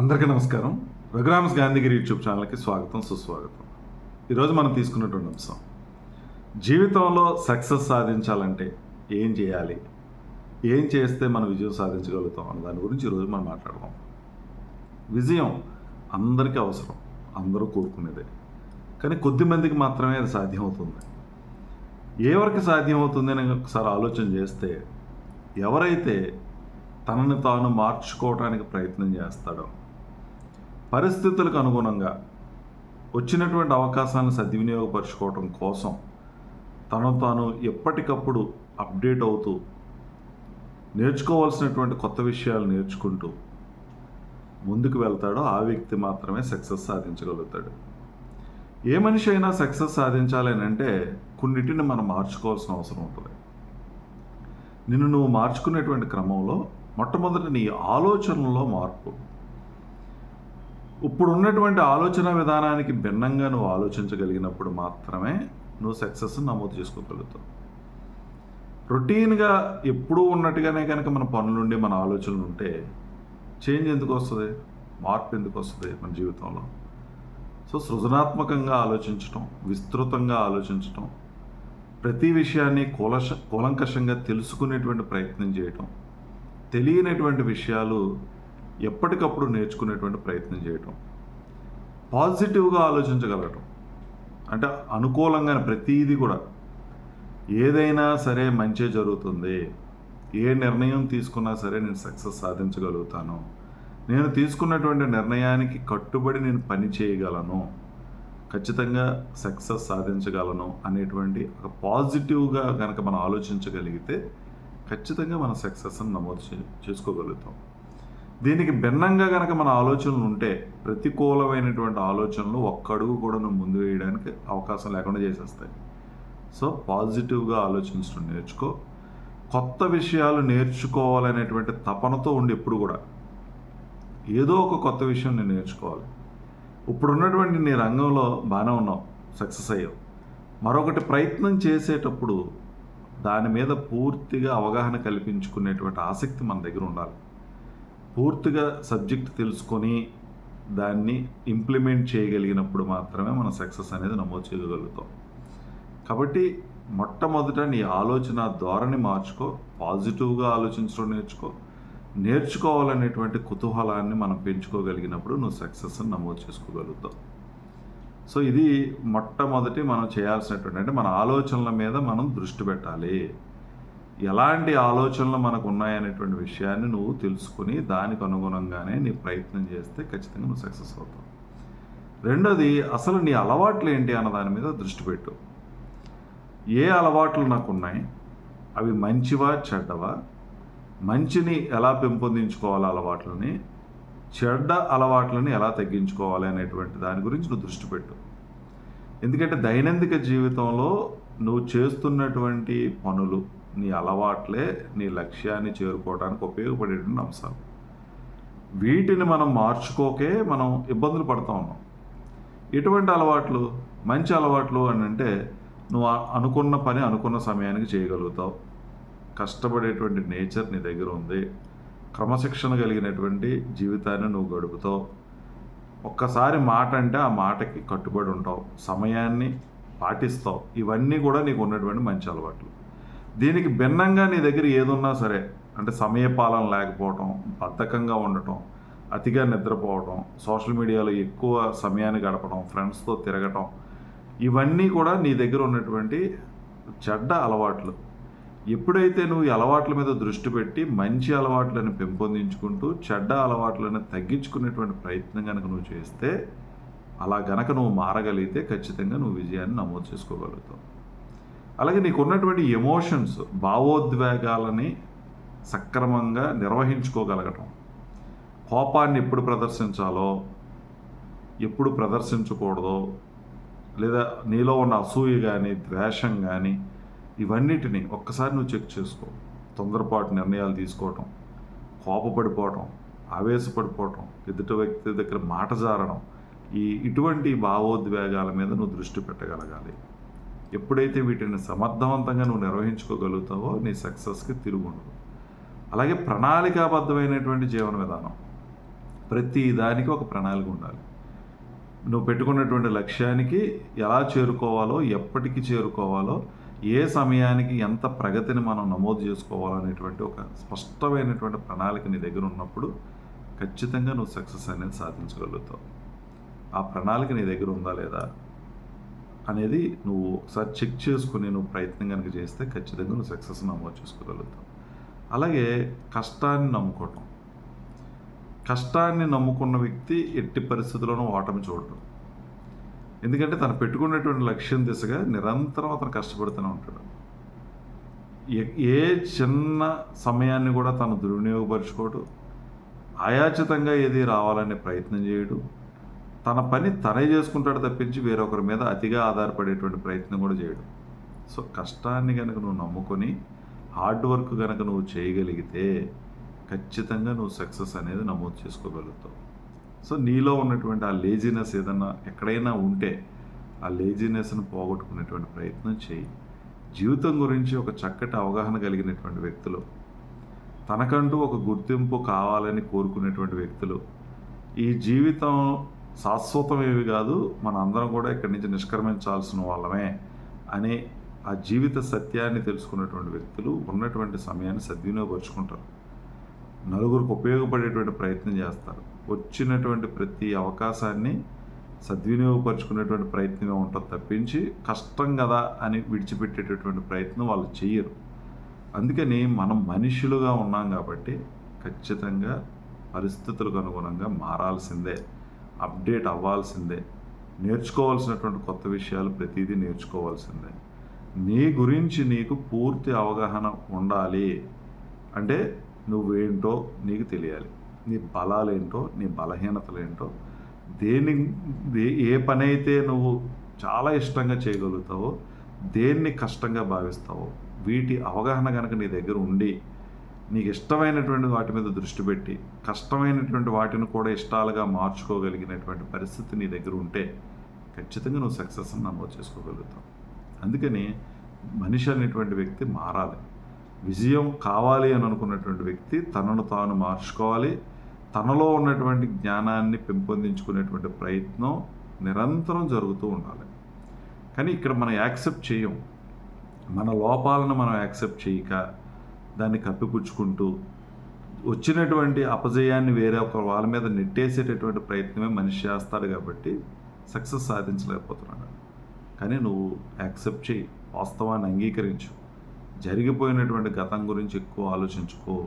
అందరికీ నమస్కారం. రఘురామ్స్ గాంధీగిరి యూట్యూబ్ ఛానల్కి స్వాగతం సుస్వాగతం. ఈరోజు మనం తీసుకున్నటువంటి అంశం జీవితంలో సక్సెస్ సాధించాలంటే ఏం చేయాలి? ఏం చేస్తే మనం విజయం సాధించగలుగుతాం అన్న దాని గురించి ఈరోజు మనం మాట్లాడదాం విజయం అందరికీ అవసరం అందరూ కోరుకునేదే. కానీ కొద్ది మందికి మాత్రమే అది సాధ్యమవుతుంది. ఏ వరకు సాధ్యమవుతుంది అని ఒకసారి ఆలోచన చేస్తే ఎవరైతే తనని తాను మార్చుకోవడానికి ప్రయత్నం చేస్తాడో పరిస్థితులకు అనుగుణంగా వచ్చినటువంటి అవకాశాలను సద్వినియోగపరచుకోవడం కోసం తను తాను ఎప్పటికప్పుడు అప్డేట్ అవుతూ నేర్చుకోవాల్సినటువంటి కొత్త విషయాలు నేర్చుకుంటూ ముందుకు వెళ్తాడో ఆ వ్యక్తి మాత్రమే సక్సెస్ సాధించగలుగుతాడు. ఏ మనిషి అయినా సక్సెస్ సాధించాలి అని అంటే కొన్నిటిని మనం మార్చుకోవాల్సిన అవసరం ఉంటుంది. నిన్ను నువ్వు మార్చుకునేటువంటి క్రమంలో మొట్టమొదటి నీ ఆలోచనలో మార్పు ఇప్పుడు ఉన్నటువంటి ఆలోచన విధానానికి భిన్నంగా నువ్వు ఆలోచించగలిగినప్పుడు మాత్రమే నువ్వు సక్సెస్ నమోదు చేసుకోగలుగుతావు. రొటీన్గా ఎప్పుడూ ఉన్నట్టుగానే కనుక మన పనులుండి మన ఆలోచనలు ఉంటే చేంజ్ ఎందుకు వస్తుంది? మార్పు ఎందుకు వస్తుంది మన జీవితంలో? సో సృజనాత్మకంగా ఆలోచించటం విస్తృతంగా ఆలోచించటం ప్రతి విషయాన్ని కూలశ కూలంకషంగా తెలుసుకునేటువంటి ప్రయత్నం చేయటం తెలియనటువంటి విషయాలు ఎప్పటికప్పుడు నేర్చుకునేటువంటి ప్రయత్నం చేయటం. పాజిటివ్గా ఆలోచించగలగటం. అంటే అనుకూలంగా ప్రతీది కూడా. ఏదైనా సరే మంచి జరుగుతుంది. ఏ నిర్ణయం తీసుకున్నా సరే నేను సక్సెస్ సాధించగలుగుతాను. నేను తీసుకున్నటువంటి నిర్ణయానికి కట్టుబడి నేను పని చేయగలను. ఖచ్చితంగా సక్సెస్ సాధించగలను అనేటువంటి ఒక పాజిటివ్గా కనుక మనం ఆలోచించగలిగితే ఖచ్చితంగా మన సక్సెస్ని నమోదు చే చేసుకోగలుగుతాం. దీనికి భిన్నంగా కనుక మన ఆలోచనలు ఉంటే ప్రతికూలమైనటువంటి ఆలోచనలు ఒక్కడుగు కూడా నువ్వు ముందు వేయడానికి అవకాశం లేకుండా చేసేస్తాయి. సో పాజిటివ్గా ఆలోచించడం నేర్చుకో. కొత్త విషయాలు నేర్చుకోవాలనేటువంటి తపనతో ఉండి ఎప్పుడు కూడా ఏదో ఒక కొత్త విషయం నేను నేర్చుకోవాలి. ఇప్పుడు ఉన్నటువంటి నీ రంగంలో బాగానే ఉన్నావు సక్సెస్ అయ్యావు. మరొకటి ప్రయత్నం చేసేటప్పుడు దాని మీద పూర్తిగా అవగాహన కల్పించుకునేటువంటి ఆసక్తి మన దగ్గర ఉండాలి. పూర్తిగా సబ్జెక్ట్ తెలుసుకొని దాన్ని ఇంప్లిమెంట్ చేయగలిగినప్పుడు మాత్రమే మనం సక్సెస్ అనేది నమోదు చేయగలుగుతాం. కాబట్టి మొట్టమొదట నీ ఆలోచన ధోరణి మార్చుకో పాజిటివ్గా ఆలోచించడం నేర్చుకో నేర్చుకోవాలనేటువంటి కుతూహలాన్ని మనం పెంచుకోగలిగినప్పుడు నువ్వు సక్సెస్ని నమోదు చేసుకోగలుగుతావు. సో ఇది మొట్టమొదటి మనం చేయాల్సినటువంటి అంటే మన ఆలోచనల మీద మనం దృష్టి పెట్టాలి. ఎలాంటి ఆలోచనలు మనకు ఉన్నాయనేటువంటి విషయాన్ని నువ్వు తెలుసుకుని దానికి అనుగుణంగానే నీ ప్రయత్నం చేస్తే ఖచ్చితంగా నువ్వు సక్సెస్ అవుతావు. రెండోది అసలు నీ అలవాట్లు ఏంటి అన్న దాని మీద దృష్టి పెట్టు. ఏ అలవాట్లు నాకు ఉన్నాయి అవి మంచివా చెడ్డవా? మంచిని ఎలా పెంపొందించుకోవాలి అలవాట్లని? చెడ్డ అలవాట్లని ఎలా తగ్గించుకోవాలి అనేటువంటి దాని గురించి నువ్వు దృష్టి పెట్టు. ఎందుకంటే దైనందిక జీవితంలో నువ్వు చేస్తున్నటువంటి పనులు నీ అలవాట్లే నీ లక్ష్యాన్ని చేరుకోవడానికి ఉపయోగపడేటువంటి అంశాలు. వీటిని మనం మార్చుకోకే మనం ఇబ్బందులు పడుతూ ఉన్నాం. ఎటువంటి అలవాట్లు మంచి అలవాట్లు అని అంటే నువ్వు అనుకున్న పని అనుకున్న సమయానికి చేయగలుగుతావు. కష్టపడేటువంటి నేచర్ నీ దగ్గర ఉంది. క్రమశిక్షణ కలిగినటువంటి జీవితాన్ని నువ్వు గడుపుతావు. ఒక్కసారి మాట అంటే ఆ మాటకి కట్టుబడి ఉంటావు. సమయాన్ని పాటిస్తావు. ఇవన్నీ కూడా నీకు ఉన్నటువంటి మంచి అలవాట్లు. దీనికి భిన్నంగా నీ దగ్గర ఏదున్నా సరే అంటే సమయపాలన లేకపోవటం బద్ధకంగా ఉండటం అతిగా నిద్రపోవటం సోషల్ మీడియాలో ఎక్కువ సమయాన్ని గడపడం ఫ్రెండ్స్తో తిరగటం ఇవన్నీ కూడా నీ దగ్గర ఉన్నటువంటి చెడ్డ అలవాట్లు. ఎప్పుడైతే నువ్వు ఈ అలవాట్ల మీద దృష్టి పెట్టి మంచి అలవాట్లను పెంపొందించుకుంటూ చెడ్డ అలవాట్లను తగ్గించుకునేటువంటి ప్రయత్నం కనుక నువ్వు చేస్తే అలా గనక నువ్వు మారగలిగితే ఖచ్చితంగా నువ్వు విజయాన్ని నమోదు చేసుకోగలుగుతావు. అలాగే నీకు ఉన్నటువంటి ఎమోషన్స్ భావోద్వేగాలని సక్రమంగా నిర్వహించుకోగలగటం. కోపాన్ని ఎప్పుడు ప్రదర్శించాలో ఎప్పుడు ప్రదర్శించకూడదో లేదా నీలో ఉన్న అసూయ కానీ ద్వేషం కానీ ఇవన్నిటిని ఒక్కసారి నువ్వు చెక్ చేసుకో. తొందరపాటు నిర్ణయాలు తీసుకోవటం కోపపడిపోవటం ఆవేశపడిపోవటం ఎదుటి వ్యక్తి దగ్గర మాట జారడం ఈ ఇటువంటి భావోద్వేగాల మీద నువ్వు దృష్టి పెట్టగలగాలి. ఎప్పుడైతే వీటిని సమర్థవంతంగా నువ్వు నిర్వహించుకోగలుగుతావో నీ సక్సెస్కి తిరుగుండదు అలాగే ప్రణాళికాబద్ధమైనటువంటి జీవన విధానం. ప్రతి దానికి ఒక ప్రణాళిక ఉండాలి. నువ్వు పెట్టుకున్నటువంటి లక్ష్యానికి ఎలా చేరుకోవాలో ఎప్పటికి చేరుకోవాలో ఏ సమయానికి ఎంత ప్రగతిని మనం నమోదు చేసుకోవాలనేటువంటి ఒక స్పష్టమైనటువంటి ప్రణాళిక నీ దగ్గర ఉన్నప్పుడు ఖచ్చితంగా నువ్వు సక్సెస్ అనేది సాధించగలుగుతావు. ఆ ప్రణాళిక నీ దగ్గర ఉందా లేదా? అనేది నువ్వు ఒకసారి చెక్ చేసుకుని నువ్వు ప్రయత్నం కనుక చేస్తే ఖచ్చితంగా నువ్వు సక్సెస్ నమోదు చేసుకోగలుగుతావు. అలాగే కష్టాన్ని నమ్ముకోవటం. కష్టాన్ని నమ్ముకున్న వ్యక్తి ఎట్టి పరిస్థితుల్లోనూ ఓటమి చూడటం ఎందుకంటే తను పెట్టుకున్నటువంటి లక్ష్యం దిశగా నిరంతరం అతను కష్టపడుతూనే ఉంటాడు. ఏ- ఏ చిన్న సమయాన్ని కూడా తను దుర్వినియోగపరచుకోడు. ఆయాచితంగా ఏది రావాలనే ప్రయత్నం చేయడు. తన పని తనే చేసుకుంటాడు తప్పించి వేరొకరి మీద అతిగా ఆధారపడేటువంటి ప్రయత్నం కూడా చేయడం. సో కష్టాన్ని కనుక నువ్వు నమ్ముకొని హార్డ్ వర్క్ కనుక నువ్వు చేయగలిగితే ఖచ్చితంగా నువ్వు సక్సెస్ అనేది నమోదు చేసుకోగలుగుతావు. సో నీలో ఉన్నటువంటి ఆ లేజినెస్ ఏదన్నా ఎక్కడైనా ఉంటే ఆ లేజినెస్ను పోగొట్టుకునేటువంటి ప్రయత్నం చేయి. జీవితం గురించి ఒక చక్కటి అవగాహన కలిగినటువంటి వ్యక్తులు తనకంటూ ఒక గుర్తింపు కావాలని కోరుకునేటువంటి వ్యక్తులు ఈ జీవితం శాశ్వతమేవి కాదు మన అందరం కూడా ఇక్కడి నుంచి నిష్క్రమించాల్సిన వాళ్ళమే అనే ఆ జీవిత సత్యాన్ని తెలుసుకున్నటువంటి వ్యక్తులు ఉన్నటువంటి సమయాన్ని సద్వినియోగపరుచుకుంటారు. నలుగురికి ఉపయోగపడేటువంటి ప్రయత్నం చేస్తారు. వచ్చినటువంటి ప్రతి అవకాశాన్ని సద్వినియోగపరుచుకునేటువంటి ప్రయత్నమే ఉంటుంది తప్పించి కష్టం కదా అని విడిచిపెట్టేటటువంటి ప్రయత్నం వాళ్ళు చేయరు. అందుకని మనం మనుషులుగా ఉన్నాం కాబట్టి ఖచ్చితంగా పరిస్థితులకు అనుగుణంగా మారాల్సిందే. అప్డేట్ అవ్వాల్సిందే. నేర్చుకోవాల్సినటువంటి కొత్త విషయాలు ప్రతిదీ నేర్చుకోవాల్సిందే. నీ గురించి నీకు పూర్తి అవగాహన ఉండాలి. అంటే నువ్వేంటో నీకు తెలియాలి. నీ బలాలేంటో నీ బలహీనతలేంటో దేని ఏ పని అయితే నువ్వు చాలా ఇష్టంగా చేయగలుగుతావో దేన్ని కష్టంగా భావిస్తావో వీటి అవగాహన కనుక నీ దగ్గర ఉండి నీకు ఇష్టమైనటువంటి వాటి మీద దృష్టి పెట్టి కష్టమైనటువంటి వాటిని కూడా ఇష్టాలుగా మార్చుకోగలిగినటువంటి పరిస్థితి నీ దగ్గర ఉంటే ఖచ్చితంగా నువ్వు సక్సెస్ నమోదు చేసుకోగలుగుతావు. అందుకని మనిషి అనేటువంటి వ్యక్తి మారాలి. విజయం కావాలి అని అనుకున్నటువంటి వ్యక్తి తనను తాను మార్చుకోవాలి. తనలో ఉన్నటువంటి జ్ఞానాన్ని పెంపొందించుకునేటువంటి ప్రయత్నం నిరంతరం జరుగుతూ ఉండాలి. కానీ ఇక్కడ మనం యాక్సెప్ట్ చేయం. మన లోపాలను మనం యాక్సెప్ట్ చేయక దాన్ని కప్పిపుచ్చుకుంటూ వచ్చినటువంటి అపజయాన్ని వేరే ఒక వాళ్ళ మీద నెట్టేసేటటువంటి ప్రయత్నమే మనిషి చేస్తాడు కాబట్టి సక్సెస్ సాధించలేకపోతున్నాడు. కానీ నువ్వు యాక్సెప్ట్ చేయి వాస్తవాన్ని అంగీకరించు. జరిగిపోయినటువంటి గతం గురించి ఎక్కువ ఆలోచించుకో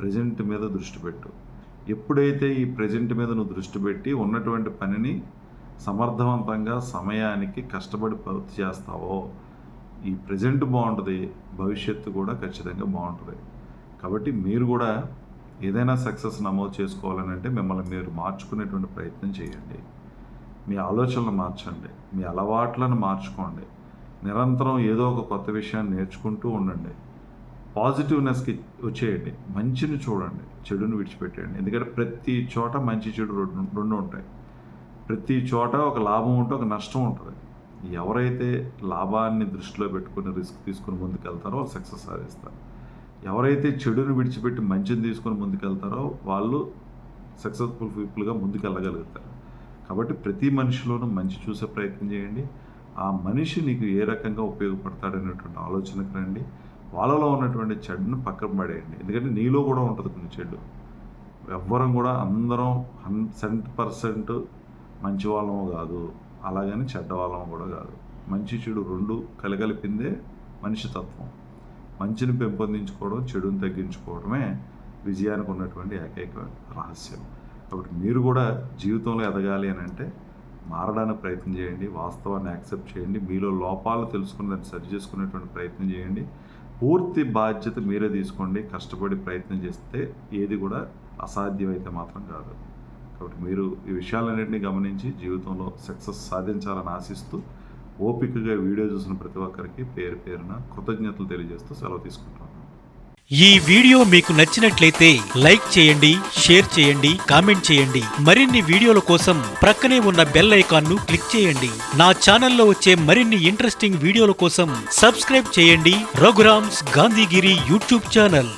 ప్రజెంట్ మీద దృష్టి పెట్టు. ఎప్పుడైతే ఈ ప్రజెంట్ మీద నువ్వు దృష్టి పెట్టి ఉన్నటువంటి పనిని సమర్థవంతంగా సమయానికి కష్టపడి పూర్తి చేస్తావో ఈ ప్రజెంట్ బాగుంటుంది భవిష్యత్తు కూడా ఖచ్చితంగా బాగుంటుంది. కాబట్టి మీరు కూడా ఏదైనా సక్సెస్ నమోదు చేసుకోవాలని అంటే మిమ్మల్ని మీరు మార్చుకునేటువంటి ప్రయత్నం చేయండి. మీ ఆలోచనలు మార్చండి మీ అలవాట్లను మార్చుకోండి. నిరంతరం ఏదో ఒక కొత్త విషయాన్ని నేర్చుకుంటూ ఉండండి. పాజిటివ్నెస్కి వచ్చేయండి మంచిని చూడండి చెడుని విడిచిపెట్టేయండి. ఎందుకంటే ప్రతి చోట మంచి చెడు రెండు రెండు ఉంటాయి. ప్రతి చోట ఒక లాభం ఉంటే ఒక నష్టం ఉంటుంది. ఎవరైతే లాభాన్ని దృష్టిలో పెట్టుకుని రిస్క్ తీసుకుని ముందుకెళ్తారో వాళ్ళు సక్సెస్ సాధిస్తారు. ఎవరైతే చెడుని విడిచిపెట్టి మంచిని తీసుకొని ముందుకెళ్తారో వాళ్ళు సక్సెస్ఫుల్ పీపుల్గా ముందుకెళ్ళగలుగుతారు. కాబట్టి ప్రతి మనిషిలోనూ మంచి చూసే ప్రయత్నం చేయండి. ఆ మనిషి నీకు ఏ రకంగా ఉపయోగపడతాడనేటువంటి ఆలోచనకు రండి. వాళ్ళలో ఉన్నటువంటి చెడును పక్కన పడేయండి. ఎందుకంటే నీలో కూడా ఉంటుంది కొన్ని చెడు. ఎవ్వరం కూడా అందరం హండ్రెడ్ పర్సెంట్ మంచి వాళ్ళము కాదు. అలాగని చెడ్డవాళ్ళం కూడా కాదు. మంచి చెడు రెండు కలగలిపిందే మనిషి తత్వం. మంచిని పెంపొందించుకోవడం చెడుని తగ్గించుకోవడమే విజయానికి ఉన్నటువంటి ఏకైక రహస్యం. కాబట్టి మీరు కూడా జీవితంలో ఎదగాలి అని అంటే మారడానికి ప్రయత్నం చేయండి వాస్తవాన్ని యాక్సెప్ట్ చేయండి మీలో లోపాలు తెలుసుకుని దాన్ని సరి చేసుకునేటువంటి ప్రయత్నం చేయండి. పూర్తి బాధ్యత మీరే తీసుకోండి కష్టపడి ప్రయత్నం చేస్తే ఏది కూడా అసాధ్యమైతే మాత్రం కాదు. కాబట్టి మీరు ఈ విషయాలన్నింటినీ గమనించి జీవితంలో సక్సెస్ సాధించాలని ఆశిస్తూ ఓపికగా వీడియో చూసిన ప్రతి ఒక్కరికి పేరు పేరున కృతజ్ఞతలు తెలియజేస్తూ సెలవు తీసుకుంటాను ఈ వీడియో మీకు నచ్చినట్లయితే లైక్ చేయండి షేర్ చేయండి కామెంట్ చేయండి. మరిన్ని వీడియోల కోసం ప్రక్కనే ఉన్న బెల్ ఐకాన్ను క్లిక్ చేయండి. నా ఛానల్లో వచ్చే మరిన్ని ఇంట్రెస్టింగ్ వీడియోల కోసం సబ్స్క్రైబ్ చేయండి. Raghuram's Gandhigiri YouTube channel.